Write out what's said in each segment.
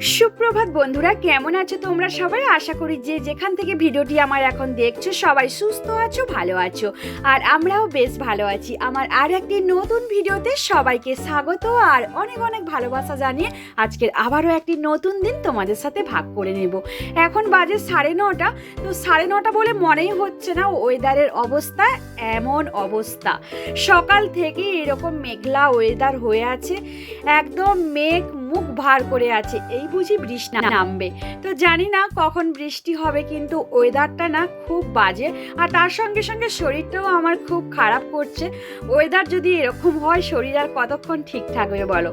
সুপ্রভাত বন্ধুরা, কেমন আছো তোমরা সবাই? আশা করি যে যেখান থেকে ভিডিওটি আমার এখন দেখছ, সবাই সুস্থ আছো, ভালো আছো, আর আমরাও বেশ ভালো আছি। আমার আর একটি নতুন ভিডিওতে সবাইকে স্বাগত আর অনেক অনেক ভালোবাসা জানিয়ে আজকের আবারও একটি নতুন দিন তোমাদের সাথে ভাগ করে নেব। এখন বাজে সাড়ে নটা, তো সাড়ে নটা বলে মনেই হচ্ছে না ওয়েদারের অবস্থা, এমন অবস্থা। সকাল থেকে এরকম মেঘলা ওয়েদার হয়ে আছে, একদম মেঘ মুখ ভার করে আছে, এই বুঝি বৃষ্টি নামবে। তো জানি না কখন বৃষ্টি হবে, কিন্তু ওয়েদারটা না খুব বাজে, আর তার সঙ্গে সঙ্গে শরীরটাও আমার খুব খারাপ করছে। ওয়েদার যদি এরকম হয়, শরীর আর কতক্ষণ ঠিক থাকবে বলো?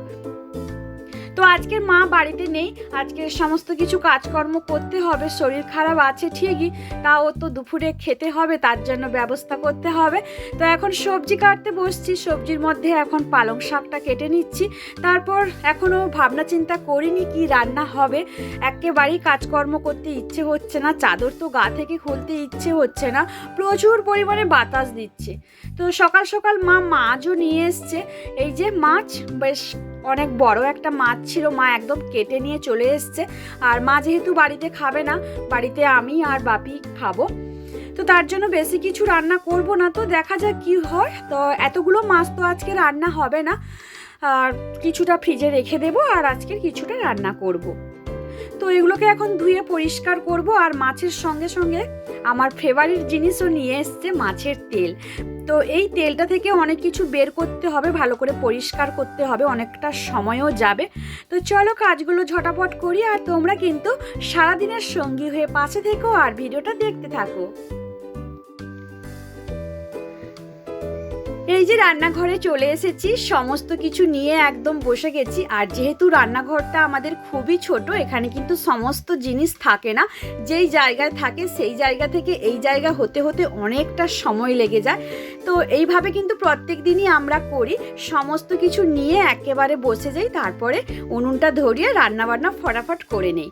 তো আজকের মা বাড়িতে নেই, আজকে সমস্ত কিছু কাজকর্ম করতে হবে, শরীর খারাপ আছে ঠিকই, তাও তো দুপুরে খেতে হবে, তার জন্য ব্যবস্থা করতে হবে। তো এখন সবজি কাটতে বসছি, সবজির মধ্যে এখন পালং শাকটা কেটে নিচ্ছি। তারপর এখনও ভাবনা চিন্তা করিনি কি রান্না হবে, একেবারেই কাজকর্ম করতে ইচ্ছে হচ্ছে না, চাদর তো গা থেকে খুলতে ইচ্ছে হচ্ছে না, প্রচুর পরিমাণে বাতাস দিচ্ছে। তো সকাল সকাল মা মাছও নিয়ে এসছে, এই যে মাছ, বেশ অনেক বড় একটা মাছ ছিল, মা একদম কেটে নিয়ে চলে এসছে। আর মা যেহেতু বাড়িতে খাবে না, বাড়িতে আমি আর বাপি খাব। তো তার জন্য বেশি কিছু রান্না করব না তো, দেখা যাক কি হয়। তো এতগুলো মাছ তো আজকে রান্না হবে না। আর কিছুটা ফ্রিজে রেখে দেবো আর আজকের কিছুটা রান্না করব। তো এগুলোকে এখন ধুয়ে পরিষ্কার করব আর মাছের সঙ্গে সঙ্গে আমার ফেভারিট জিনিসও নিয়ে এসছে মাছের তেল। তো এই তেলটা থেকে অনেক কিছু বের করতে হবে, ভালো করে পরিষ্কার করতে হবে, অনেকটা সময়ও যাবে। তো চলো কাজগুলো ঝটাপট করি আর তোমরা কিন্তু সারাদিনের সঙ্গী হয়ে পাশে থেকো আর ভিডিওটা দেখতে থাকো। এই যে রান্নাঘরে চলে এসেছি, সমস্ত কিছু নিয়ে একদম বসে গেছি। আর যেহেতু রান্নাঘরটা আমাদের খুবই ছোট, এখানে কিন্তু সমস্ত জিনিস থাকে না। যেই জায়গায় থাকে সেই জায়গা থেকে এই জায়গা হতে হতে অনেকটা সময় লেগে যায়। তো এইভাবে কিন্তু প্রত্যেক দিনই আমরা করি। সমস্ত কিছু নিয়ে একেবারে বসে যাই, তারপরে উনুনটা ধরিয়ে রান্নাবান্না ফটাফট করে নেই।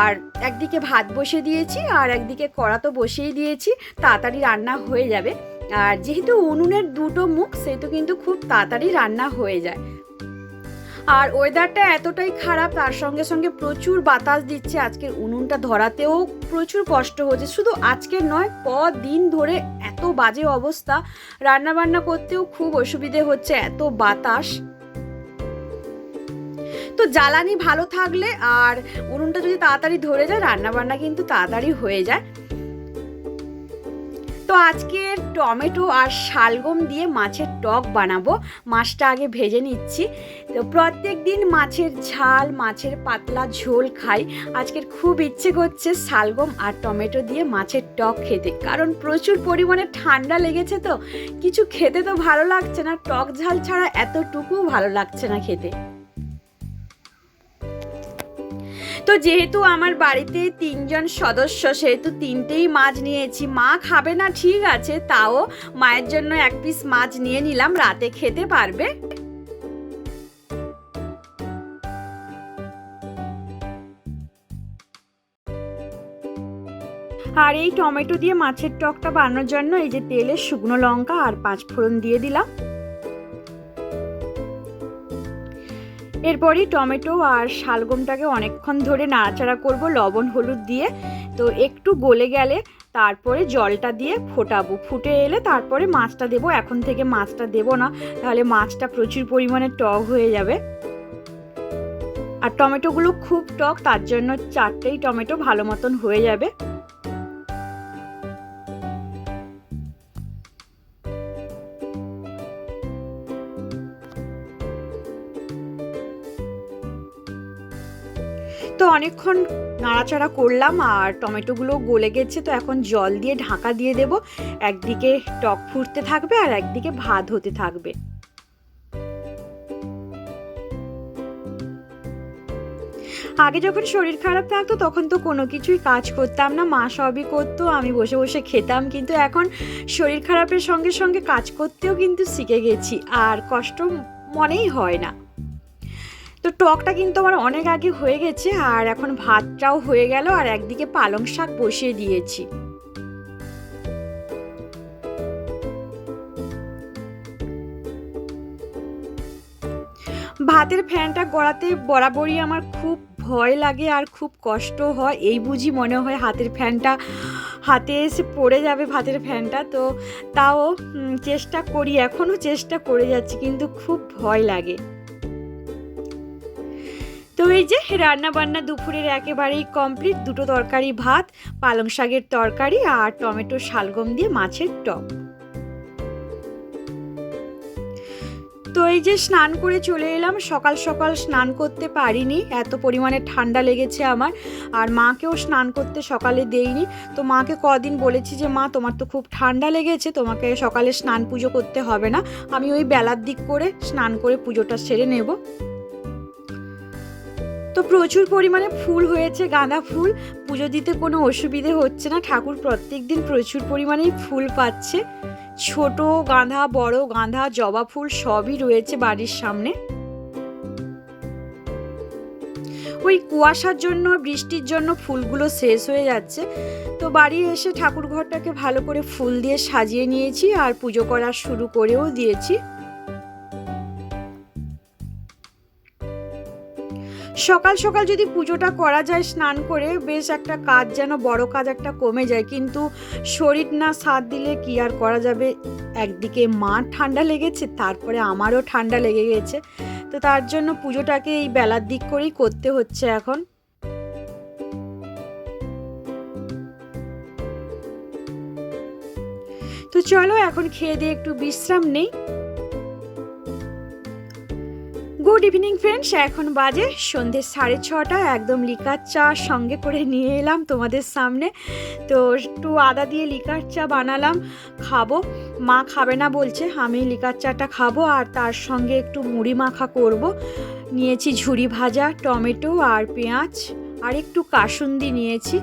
আর একদিকে ভাত বসে দিয়েছি, আর একদিকে কড়া তো বসিয়ে দিয়েছি। তাড়াতাড়ি রান্না হয়ে যাবে। আর যেহেতু উনুনের দুটো মুখ, সেহেতু কিন্তু খুব তাড়াতাড়ি রান্না হয়ে যায়। আর ওয়েদারটা এতটাই খারাপ, তার সঙ্গে সঙ্গে প্রচুর বাতাস দিচ্ছে। আজকের উনুনটা ধরাতেও প্রচুর কষ্ট হচ্ছে। শুধু আজকের নয়, কদিন ধরে এত বাজে অবস্থা। রান্না বান্না করতেও খুব অসুবিধে হচ্ছে, এত বাতাস। তো জ্বালানি ভালো থাকলে আর উনুনটা যদি তাড়াতাড়ি ধরে যায় রান্না বান্না কিন্তু তাড়াতাড়ি হয়ে যায়। তো আজকে টমেটো আর শালগম দিয়ে মাছের টক বানাবো। মাছটা আগে ভেজে নিচ্ছি। তো প্রত্যেক দিন মাছের ঝাল, মাছের পাতলা ঝোল খাই। আজকের খুব ইচ্ছে করছে শালগম আর টমেটো দিয়ে মাছের টক খেতে। কারণ প্রচুর পরিমাণে ঠান্ডা লেগেছে তো। কিছু খেতে তো ভালো লাগছে না। টক ঝাল ছাড়া এতটুকু ভালো লাগছে না খেতে। তো যেহেতু আমার বাড়িতে তিনজন সদস্য, সেহেতু তিনটেই মাছ নিয়েছি। মা খাবে না, ঠিক আছে, তাও মায়ের জন্য এক পিস মাছ নিয়ে নিলাম, রাতে খেতে পারবে। আর এই টমেটো দিয়ে মাছের টকটা বানানোর জন্য এই যে তেলে শুকনো লঙ্কা আর পাঁচ ফোড়ন দিয়ে দিলাম। এরপরই টমেটো আর শালগমটাকে অনেকক্ষণ ধরে নাড়াচাড়া করব, লবণ, হলুদ দিয়ে। তো একটু গলে গেলে তারপরে জলটা দিয়ে ফোটাবো। ফুটে এলে তারপরে মাছটা দেবো। এখন থেকে মাছটা দেবো না, তাহলে মাছটা প্রচুর পরিমাণে টক হয়ে যাবে। আর টমেটোগুলো খুব টক, তার জন্য চারটেই টমেটো ভালো মতন হয়ে যাবে। অনেকক্ষণ নাড়াচাড়া করলাম আর টমেটোগুলো গলে গেছে, তো এখন জল দিয়ে ঢাকা দিয়ে দেব। একদিকে টক ফুটতে থাকবে আর একদিকে ভাত হতে থাকবে। আগে যখন শরীর খারাপ থাকতো, তখন তো কোনো কিছুই কাজ করতাম না, মা সবই করতো, আমি বসে বসে খেতাম, কিন্তু এখন শরীর খারাপের সঙ্গে সঙ্গে কাজ করতেও কিন্তু শিখে গেছি, আর কষ্ট মনেই হয় না। তো টকটা কিন্তু আমার অনেক আগে হয়ে গেছে আর এখন ভাতটাও হয়ে গেল আর একদিকে পালং শাক বসিয়ে দিয়েছি। ভাতের ফ্যানটা গড়াতে বরাবরই আমার খুব ভয় লাগে আর খুব কষ্ট হয়। এই বুঝি মনে হয় হাতের ফ্যানটা, হাতে এসে পড়ে যাবে ভাতের ফ্যানটা, তো তাও চেষ্টা করি, এখনও চেষ্টা করে যাচ্ছি, কিন্তু খুব ভয় লাগে। তো এই যে রান্না বান্না দুপুরের একেবারেই কমপ্লিট দুটো তরকারি, ভাত, পালং শাকের তরকারি আর টমেটো শালগম দিয়ে মাছের টক। তো এই যে স্নান করে চলে এলাম, সকাল সকাল স্নান করতে পারিনি, এত পরিমাণে ঠান্ডা লেগেছে আমার। আর মাকেও স্নান করতে সকালে দেইনি। তো মাকে কদিন বলেছি যে, মা, তোমার তো খুব ঠান্ডা লেগেছে, তোমাকে সকালে স্নান পুজো করতে হবে না। আমি ওই বেলার দিক করে স্নান করে পুজোটা সেরে নেব। তো প্রচুর পরিমাণে ফুল হয়েছে, গাঁদা ফুল। পুজো দিতে কোনো অসুবিধে হচ্ছে না। ঠাকুর প্রত্যেক দিন প্রচুর পরিমাণেই ফুল পাচ্ছে। ছোট গাঁদা বড় গাঁদা জবা ফুল সবই রয়েছে বাড়ির সামনে। ওই কুয়াশার জন্য, বৃষ্টির জন্য ফুলগুলো শেষ হয়ে যাচ্ছে। তো বাড়ি এসে ঠাকুর ঘরটাকে ভালো করে ফুল দিয়ে সাজিয়ে নিয়েছি আর পুজো করা শুরু করেও দিয়েছি। সকাল সকাল যদি পুজোটা করা যায়, স্নান করে বেশ একটা কাজ যেন, বড় কাজ একটা কমে যায়। কিন্তু শরীর না সাথ দিলে কি আর করা যাবে? একদিকে মার ঠান্ডা লেগেছে, তারপরে আমারও ঠান্ডা লেগে গেছে। তো তার জন্য পুজোটাকে এই বেলার দিক করেই করতে হচ্ছে এখন। তো চলো, এখন খেয়ে দিয়ে একটু বিশ্রাম নেই। গুড ইভিনিং ফ্রেন্ডস এখন বাজে সন্ধ্যে সাড়ে ছটা। একদম লিকার চা সঙ্গে করে নিয়ে এলাম তোমাদের সামনে। তো একটু আদা দিয়ে লিকার চা বানালাম, খাব। মা খাবে না বলছে, আমি লিকার চাটা খাব আর তার সঙ্গে একটু মুড়ি মাখা করব। নিয়েছি ঝুড়ি ভাজা, টমেটো আর পেঁয়াজ আর একটু কাসুন্দি নিয়েছি।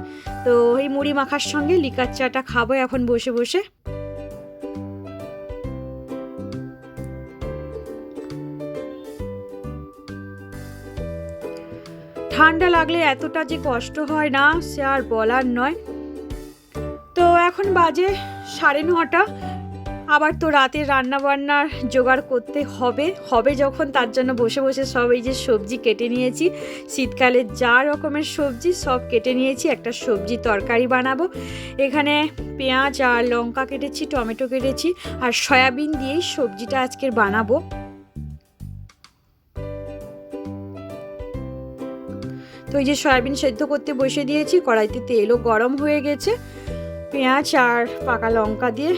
তো এই মুড়ি মাখার সঙ্গে লিকার চাটা খাব এখন বসে বসে। ঠান্ডা লাগলে এতটা যে কষ্ট হয় না, সে আর বলার নয়। তো এখন বাজে সাড়ে নটা। আবার তো রাতে রান্না বান্নার জোগাড় করতে হবে। হবে যখন, তার জন্য বসে বসে সব এই যে সবজি কেটে নিয়েছি। শীতকালে যা রকমের সবজি, সব কেটে নিয়েছি। একটা সবজি তরকারি বানাবো। এখানে পেঁয়াজ আর লঙ্কা কেটেছি, টমেটো কেটেছি। আর সয়াবিন দিয়েই সবজিটা আজকের বানাবো। তো এই যে সয়াবিন সেদ্ধ করতে বসে দিয়েছি, কড়াইতে তেলও গরম হয়ে গেছে। পেঁয়াজ আর পাকা লঙ্কা দিয়ে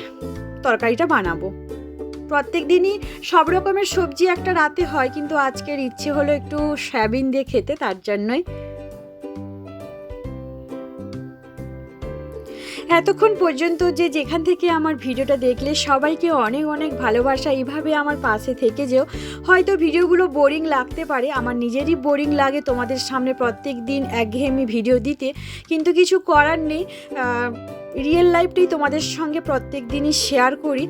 তরকারিটা বানাবো। প্রত্যেক দিনই সব রকমের সবজি একটা রাতে হয়, কিন্তু আজকের ইচ্ছে হলো একটু সয়াবিন দিয়ে খেতে, তার জন্যই এতক্ষণ পর্যন্ত যে যেখান থেকে আমার ভিডিওটা দেখলে সবাইকে অনেক অনেক ভালোবাসা। এইভাবে আমার পাশে থেকে যেও। হয়তো ভিডিওগুলো বোরিং লাগতে পারে, আমার নিজেরই বোরিং লাগে তোমাদের সামনে প্রত্যেক দিন একঘেয়েমি ভিডিও দিতে। কিন্তু কিছু করার নেই রিয়েল লাইফটাই তোমাদের সঙ্গে প্রত্যেক দিনই শেয়ার করি।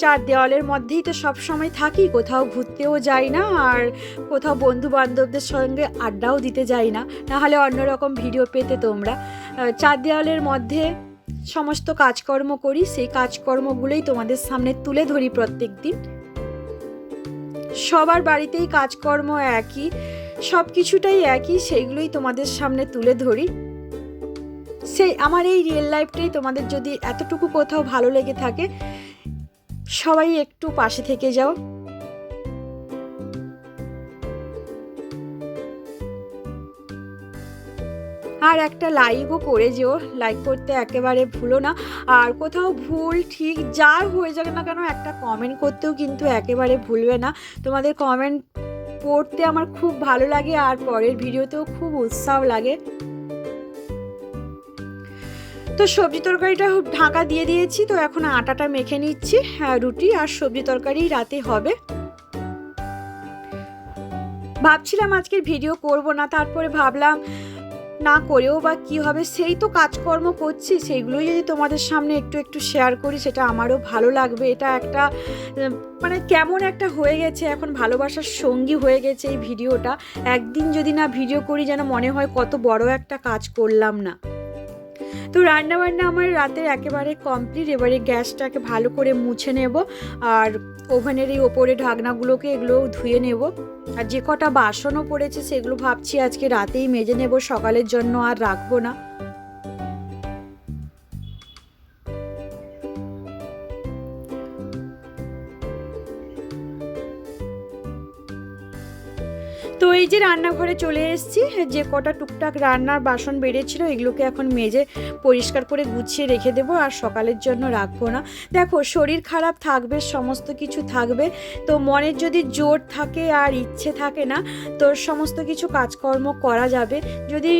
চার দেওয়ালের মধ্যেই তো সব সময় থাকি, কোথাও ঘুরতেও যাই না আর কোথাও বন্ধু বান্ধবদের সঙ্গে আড্ডাও দিতে যাই না। নাহলে অন্যরকম ভিডিও পেতে তোমরা। চার দেওয়ালের মধ্যে সমস্ত কাজকর্ম করি, সেই কাজকর্মগুলোই তোমাদের সামনে তুলে ধরি প্রত্যেক দিন। সবার বাড়িতেই কাজকর্ম একই, সব কিছুটাই একই, সেইগুলোই তোমাদের সামনে তুলে ধরি। সেই, আমার এই রিয়েল লাইফটাই তোমাদের যদি এতটুকু কোথাও ভালো লেগে থাকে, সবাই একটু পাশে থেকে যাও। আর একটা লাইকও করে যেও লাইক করতে একেবারে ভুলো না। আর কোথাও ভুল ঠিক যা হয়ে যাবে না কেন, একটা কমেন্ট করতেও কিন্তু একেবারে ভুলবে না। তোমাদের কমেন্ট পড়তে আমার খুব ভালো লাগে আর পরের ভিডিওতেও খুব উৎসাহ লাগে। তো সবজি তরকারিটা ঢাকা দিয়ে দিয়েছি, তো এখন আটাটা মেখে নিচ্ছি হ্যাঁ রুটি আর সবজি তরকারি রাতে হবে। ভাবছিলাম আজকের ভিডিও করব না, তারপরে ভাবলাম না করেও বা কি হবে, সেই তো কাজকর্ম করছি। সেইগুলোই যদি তোমাদের সামনে একটু একটু শেয়ার করি, সেটা আমারও ভালো লাগবে। এটা একটা মানে কেমন একটা হয়ে গেছে, এখন ভালোবাসার সঙ্গী হয়ে গেছে এই ভিডিওটা। একদিন যদি না ভিডিও করি, যেন মনে হয় কত বড় একটা কাজ করলাম না। তো রান্না বান্না আমার রাতের একেবারে কমপ্লিট এবারে গ্যাসটাকে ভালো করে মুছে নেব আর ওভেনের এই ওপরে ঢাকনাগুলোকে এগুলো ধুয়ে নেব। আর যে কটা বাসনও পড়েছে সেগুলো ভাবছি আজকে রাতেই মেজে নেব, সকালের জন্য আর রাখব না। তো এই যে রান্নাঘরে চলে এসেছি, যে কটা টুকটাক রান্নার বাসন বেড়েছিল, এগুলোকে এখন মেজে পরিষ্কার করে গুছিয়ে রেখে দেবো, আর সকালের জন্য রাখব না। দেখো, শরীর খারাপ থাকবে, সমস্ত কিছু থাকবে, তো মনের যদি জোর থাকে আর ইচ্ছে থাকে না, তো সমস্ত কিছু কাজকর্ম করা যাবে। যদি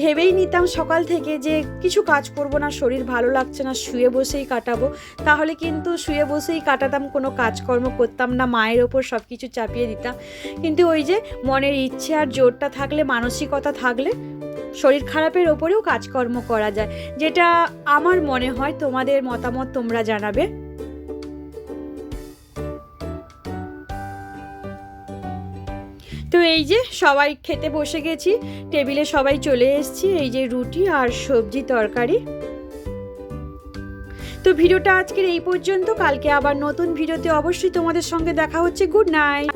ভেবেই নিতাম সকাল থেকে যে কিছু কাজ করব না, শরীর ভালো লাগছে না, শুয়ে বসেই কাটাবো, তাহলে কিন্তু শুয়ে বসেই কাটাতাম, কোনো কাজকর্ম করতাম না, মায়ের ওপর সব কিছু চাপিয়ে দিতাম। কিন্তু ওই যে মনের ইচ্ছে আর জোরটা থাকলে, মানসিকতা থাকলে শরীর খারাপের ওপরেও কাজকর্ম করা যায়। যেটা আমার মনে হয় তোমাদের মতামত তোমরা জানাবে। তো এই যে সবাই খেতে বসে গেছি, টেবিলে সবাই চলে এসেছি, এই যে রুটি আর সবজি তরকারি। তো ভিডিওটা আজকের এই পর্যন্ত, কালকে আবার নতুন ভিডিওতে অবশ্যই তোমাদের সঙ্গে দেখা হচ্ছে। Good night!